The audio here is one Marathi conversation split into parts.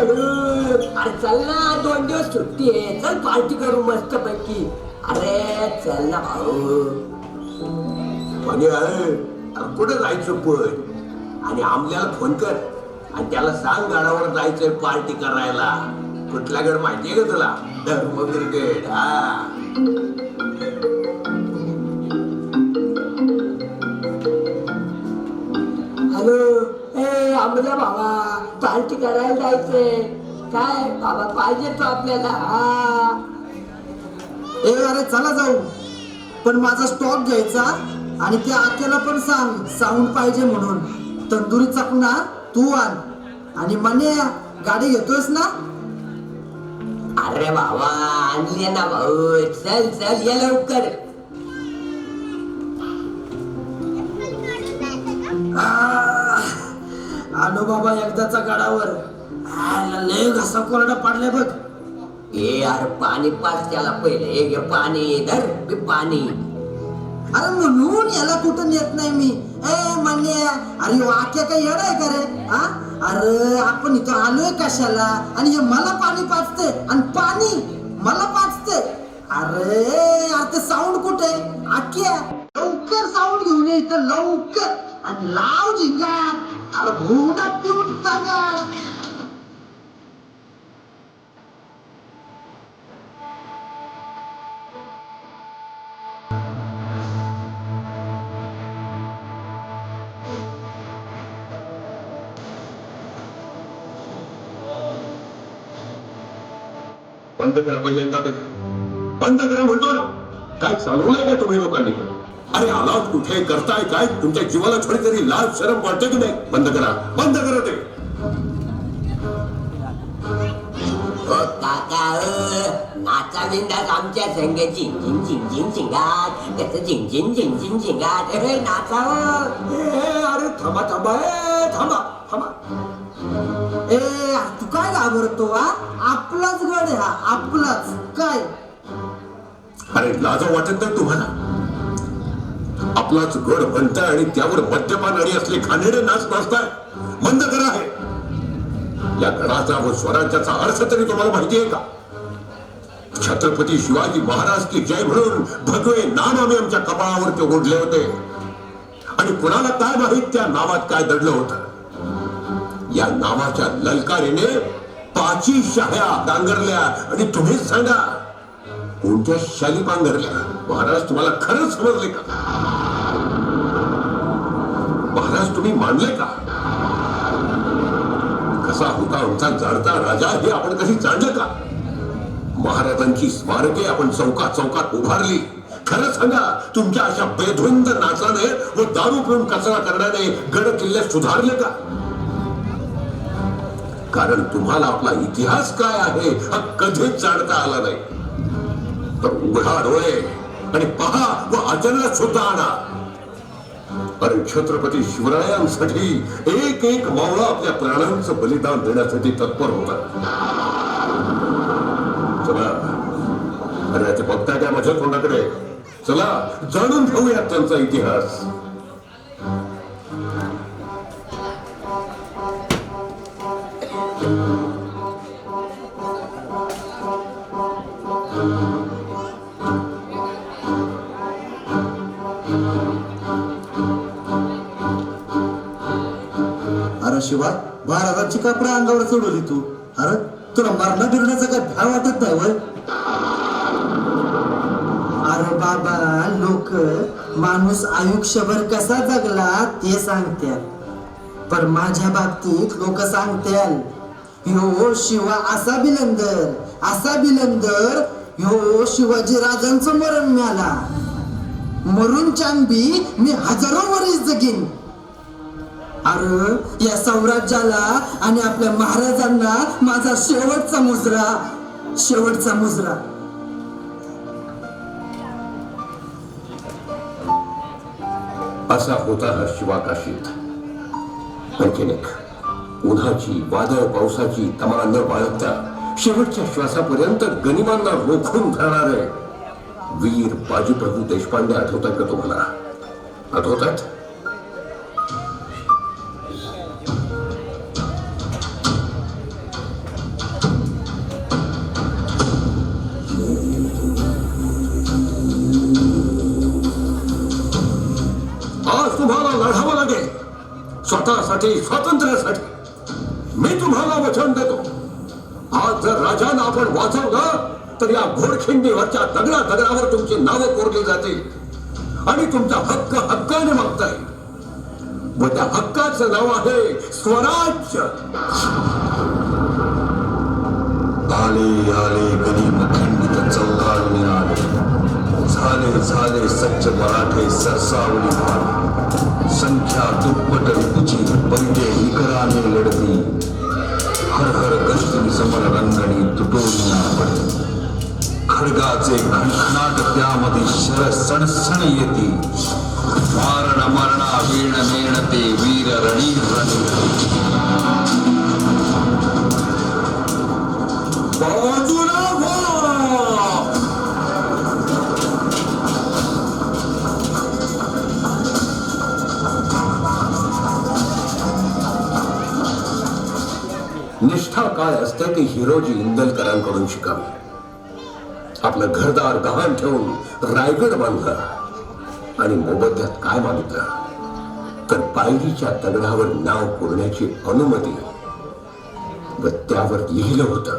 अरे चल ना दोन दिवस सुट्टी आहे. चल पार्टी करू मस्त पैकी अरे चल ना भाऊ. म्हणे अरे अरे कुठं जायचं पण आणि आमल्याला फोन कर. आणि त्याला सांग गडावर जायचंय पार्टी करायला. कुठला गड माहितीये का तुला? धर्मगिरगड हा. हॅलो. ए आमल्या भावा. पार्टी करायला जायचंय काय? बाबा पाहिजे तो आपल्याला. हा. ए अरे चला जाऊ. पण माझा स्टॉक घ्यायचा आणि त्या आत्याला पण सांग. साऊंड पाहिजे म्हणून. तंदुरी चकना तू आण. आणि म्हणे गाडी घेतोयस ना? अरे बाबा आणले ना भाऊ. चल चल ये लवकर. आह, आलो बाबा एकदाचा गडावर. आला लय घसा कोरडा पाडलाय बघ. ए यार पाणी पाच त्याला पहिले. हे घे पाणी धर पाणी. अरे म्हणून याला कुठं नेत नाही मी? ए मान्य. अरे वाक्य काय येड आहे का रे? हा? अरे आपण इथं आलोय कशाला? आणि हे मला पाणी पाचते आणि पाणी मला पाचते अरे यार ते साऊंड कुठे आख्या. लवकर साऊंड घेऊन ये इथं लवकर. आणि लाव झिंगा अरे भोंगा पिऊन टाका बंद करा पहिल्यांदा ते. बंद करा म्हणतो ना काय चालवलंय का तुम्ही लोकांनी अरे आलात कुठे? करताय काय? तुमच्या जीवाला थोडी तरी लाज शरम वाटते की नाही? बंद करा. बंद करा ते. नाचा बिंदास आमच्या संघ झिंग झिंग झिंग झिंग झिंगाट त्याचं झिंग झिंग झिंग झिंग झिंगाट ए नाचा. ओ. ए, अरे थांबा थांबा. ए, थांबा थांबा. ए तू काय घाबरतो हा? आपलाच गड हा आपलाच. काय? अरे लाज वाटत नाही तुम्हाला? आपलाच गड म्हणताय आणि त्यावर मद्यपान आणि असले घाणेरडे नाच नाचताय. बंद करा आहे या गडाचा व स्वराज्याचा अर्थ तरी तुम्हाला माहिती आहे का? छत्रपती शिवाजी महाराज की जय म्हणून भगवे नाम आम्ही आमच्या कपाळावरती ओढले होते. आणि कुणाला काय माहीत त्या नावात काय दडलं होत? या नावाच्या ललकारीने पाची शाह्या डांगरल्या आणि तुम्हीच सांगा कोणत्या शाली पांघरल्या महाराज तुम्हाला खरंच समजले का? महाराज तुम्ही मानले का? कसा होता आमचा जाणता राजा हे आपण कधी जाणलं का? महाराजांची स्मारके आपण चौकात चौकात उभारली. खरं सांगा तुमच्या अशा बेधुंद नाचाने व दारू पिऊन कचरा करण्याने गड किल्ले सुधारले का? कारण तुम्हाला आपला इतिहास काय आहे हा कधीच जाणता आला नाही. तर उघडा डोळे आणि पहा व अचानक सुद्धा आणा. अरे छत्रपती शिवरायांसाठी एक एक मावळा आपल्या प्राणांचं बलिदान देण्यासाठी तत्पर होता. चला. अरे ते बघता त्या माझ्या तोंडाकडे. चला जाणून घेऊयात त्यांचा इतिहास. अरे महाराजांची कापडा अंगावर सोडवली तू. अरे तुला मरणा बिरण्याचा काय भाव वाटत नाही वय अरे बाबा लोक माणूस आयुष्यभर कसा जगला ते सांगत्याल पण माझ्या बाबतीत लोक सांगत्याल यो शिवा असा बिलंदर असा बिलंदर यो शिवाजी राजांचं मरण मिळाला. मरून चांबी मी हजारो वरीस जगीन. अरे या साम्राज्याला आणि आपल्या महाराजांना माझा शेवटचा मुजरा शेवटचा मुजरा. असा होता हा शिवाकाशीत आणखीन एक उन्हाची वादळ पावसाची तमा न बाळगता शेवटच्या श्वासापर्यंत गनिमांना रोखून धरणारे वीर बाजीप्रभू देशपांडे आठवतात का तुम्हाला? आठवतात? स्वतःसाठी स्वातंत्र्यासाठी. मी तुम्हाला वचन देतो. आज जर राजांना आपण वाचवलं तर या घोडखिंडीवरच्या दगडा दगडावर तुमची नावं कोरली जातील. आणि तुमचा हक्क हक्काने मागता येईल व त्या हक्काचं नाव आहे स्वराज्य. आले आले कधी झाले झाले सच्च मराठे सरसावली भाग। संख्या दुप्पट रिपुची बैठे इकराने लढती। हर हर कष्टी समर रंगणी तुटोनिया पडे खडगाचे घणखणाट त्यामध्ये शर सणसण येते। मारण मरणा वीण मेण ते वीर रणी रणी। काय असतं ते हिरोजी इंदलकरांकडून शिकावे. आपलं घरदार गहाण ठेवून रायगड बांधला. आणि मोबदल्यात काय मागितलं? तर पायरीच्या तगडावर नाव कोरण्याची अनुमती. व त्यावर लिहिलं होतं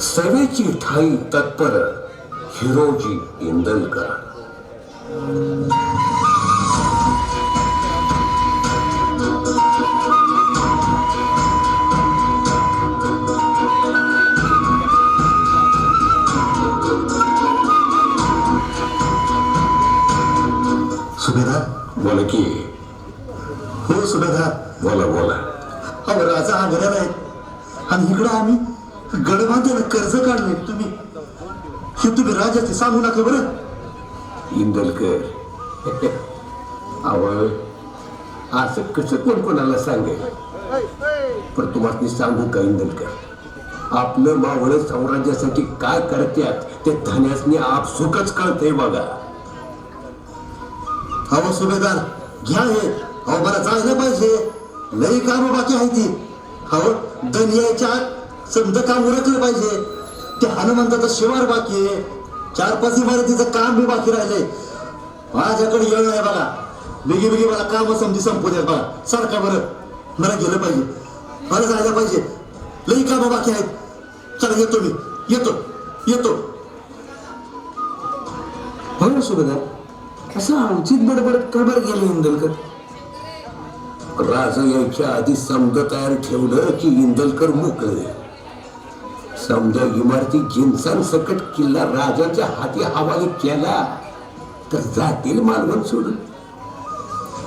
सेवेची ठाई तत्पर हिरोजी इंदलकर. इकडं आम्ही गडबांध्याला कर्ज काढले तुम्ही. हे तुम्ही राजाचे सांगू नका बरं. इंदलकर. आवड असं कसं कोण कोणाला सांगेल? पण तुम्हाला सांगू का इंदलकर? आपलं मावळ साम्राज्यासाठी काय करत्यात ते धन्यासनी आपसुकच कळतंय बघा. अहो सुभेदार घ्या हे. अहो मला जायला पाहिजे. लई काम बाकी आहे ती. अहो दनियाच्या संत काम उरकलं पाहिजे. ते हनुमंताचं शिवार बाकी आहे. चार पाच इमारतीचं काम बी बाकी राहिले माझ्याकडे येळ आहे बघा. बिगी बिगी मला काम समजी संपू द्या बघा. सारखा बरं मला गेलं पाहिजे. मला जायला पाहिजे. लई काम बाकी आहेत. चला येतो मी. येतो. येतो. हो सुभेदार. असं अवचित बडबड का बरं गेले इंदलकर? राजा यायच्या आधी समज तयार ठेवलं की इंदलकर मोकळे. समजा इमारती जिन्सान सकट किल्ला राजाच्या हाती हवाले केला तर जातील मालवण सोडून.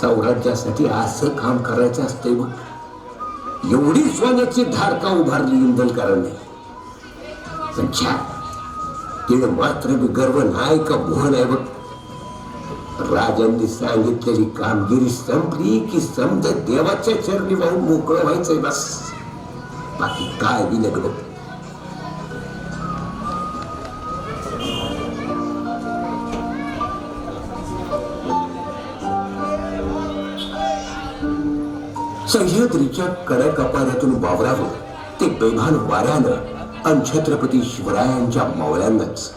सौराज्यासाठी असं काम करायचं असतंय बघ. एवढी सोन्याची धार का उभारली इंदलकरांनी? पण तिने मात्र गर्व नाही का मोहन आहे बघ. राजांनी सांगितलेली कामगिरी संपली की समज देवाच्या चरणी वाहून मोकळं व्हायचंय बस. बाकी काय बी नग बघ. सह्याद्रीच्या कडा वावरावं ते बेभान वाऱ्यानं अन छत्रपती शिवरायांच्या मावळ्यांनाच.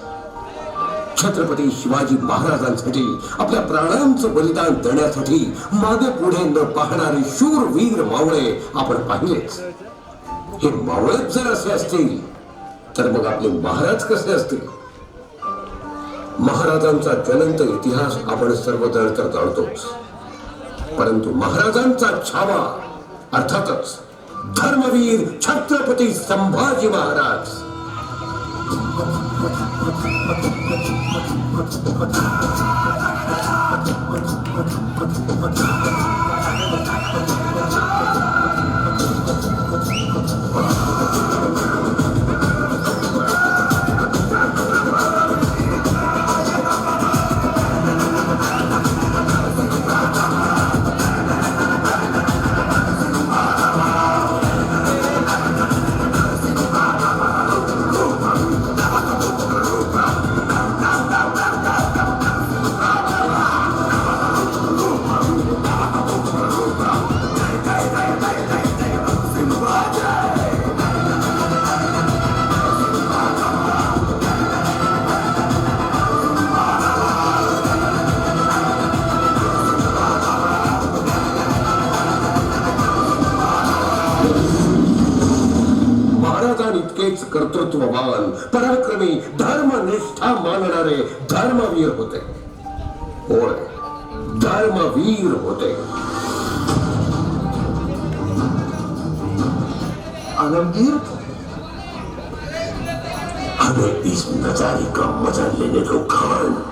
छत्रपती शिवाजी महाराजांसाठी आपल्या प्राणांचं बलिदान देण्यासाठी मागे पुढे न पाहणारे शूर वीर मावळे आपण पाहिलेच. हे मावळच जर असे असतील तर मग आपले महाराज कसे असतील? महाराजांचा ज्वलंत इतिहास आपण सर्वजण तर जाणतोच. परंतु महाराजांचा छावा अर्थातच धर्मवीर छत्रपती संभाजी महाराज Thank you. कर्तृत्ववान, पराक्रमी धर्मनिष्ठा मानणारे धर्मवीर होते. होय, धर्मवीर होते. आलमगीर हमें इस नजारे का मज़ा लेने दो, खान।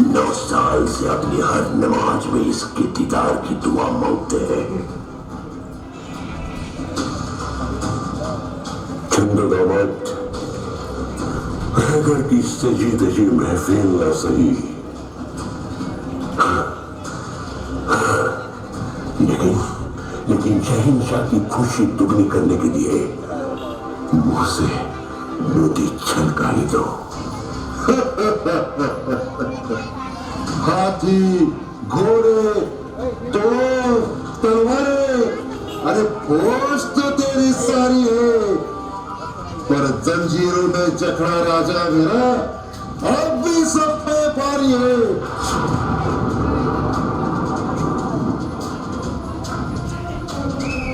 नौ साल से अपनी हर नमाज़ में इसके दीदार की दुआ मांगते हैं। अगर की सजी दजी महफिल न सही। लेकिन लेकिन शहनशाह की खुशी दुगनी करने के लिए मुझसे मोती छलका ही दो। हाथी, घोड़े तो तलवारें, अरे पोस्ट तो तेरी सारी है। पर जंजीरों में जकड़ा राजा मेरा, अब भी सब पे पारी है।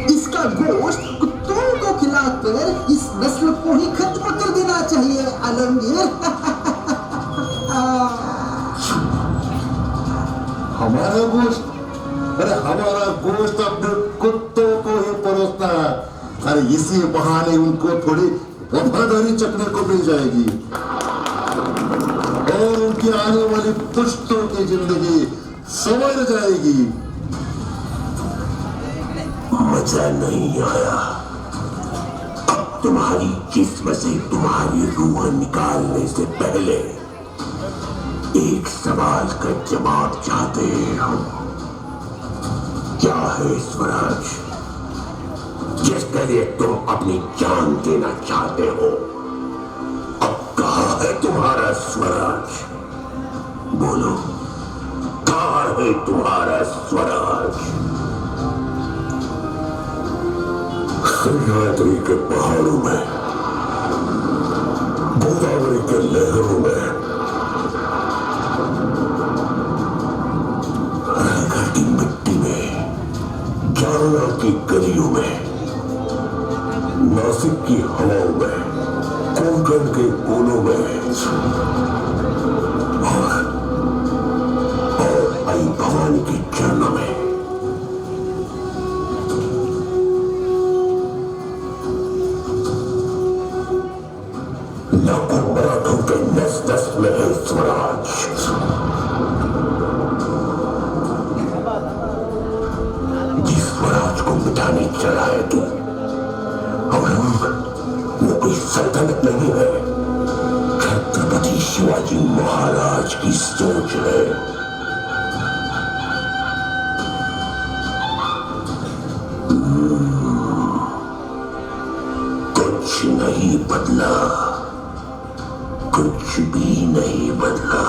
इसका गोश्त कुत्तों को खिलाकर इस नस्ल को ही खत्म कर देना चाहिए, आलमगीर। हमारा गोश्त, अरे हमारा गोश्त अपने कुत्तों को ही परोसता है। अरे इसी बहाने उनको थोड़ी वफादारी चखने को मिल जाएगी। और उनकी आने वाली पुश्तों की ज़िंदगी संवर जाएगी। मज़ा नहीं आया। अब तुम्हारी जिस्म से तुम्हारी रूह निकालने से पहले एक सवाल का जवाब चाहते हैं हम। क्या है स्वराज जिसके लिए तुम अपनी जान देना चाहते हो, अब कहा है तुम्हारा स्वराज? बोलो, कहा है तुम्हारा स्वराज? सह्याद्री के पहाड़ों में, गोदावरी के लहरों में की मिट्टी में की गलियों में नासिक की हवाओं में कोंकण के कोनों में और और आई भवानी की सोच है कुछ नहीं बदला, कुछ भी नहीं बदला।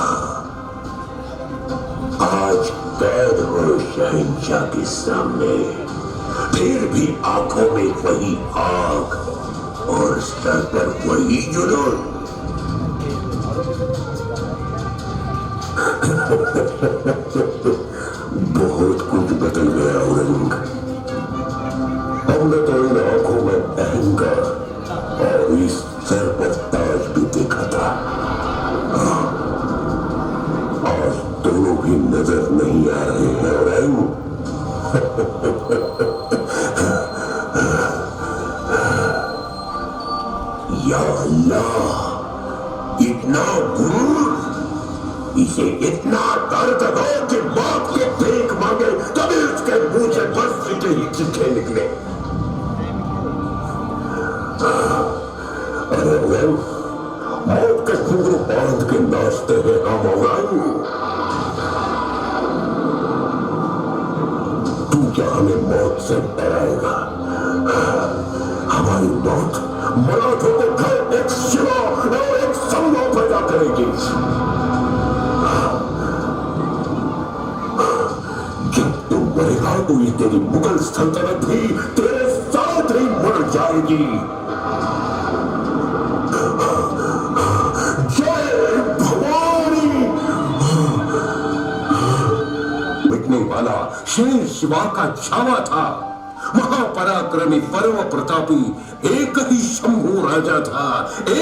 आज कैद हो शहनशाह के सामने, फिर भी आँखों में वही आग और सर पर वही जुनून। Bohut und Bettelwehrung. इसे इतना दर्द हो कि मौत के फेंक मांगे तभी उसके मुंह से बस सीधे ही चीखे निकले। अरे वेल मौत के घुंघरू बांध के नाचते हैं हम औरंग तू क्या हमें मौत से डराएगा? हमारी मौत मराठों को घर एक शिवा और एक संभव पैदा करेगी। तो तेरी मुगल सल्तनत भी तेरे साथ ही मर जाएगी। वाला शेर शिवा का छावा था। महापराक्रमी परम प्रतापी एक ही शंभू राजा था। एक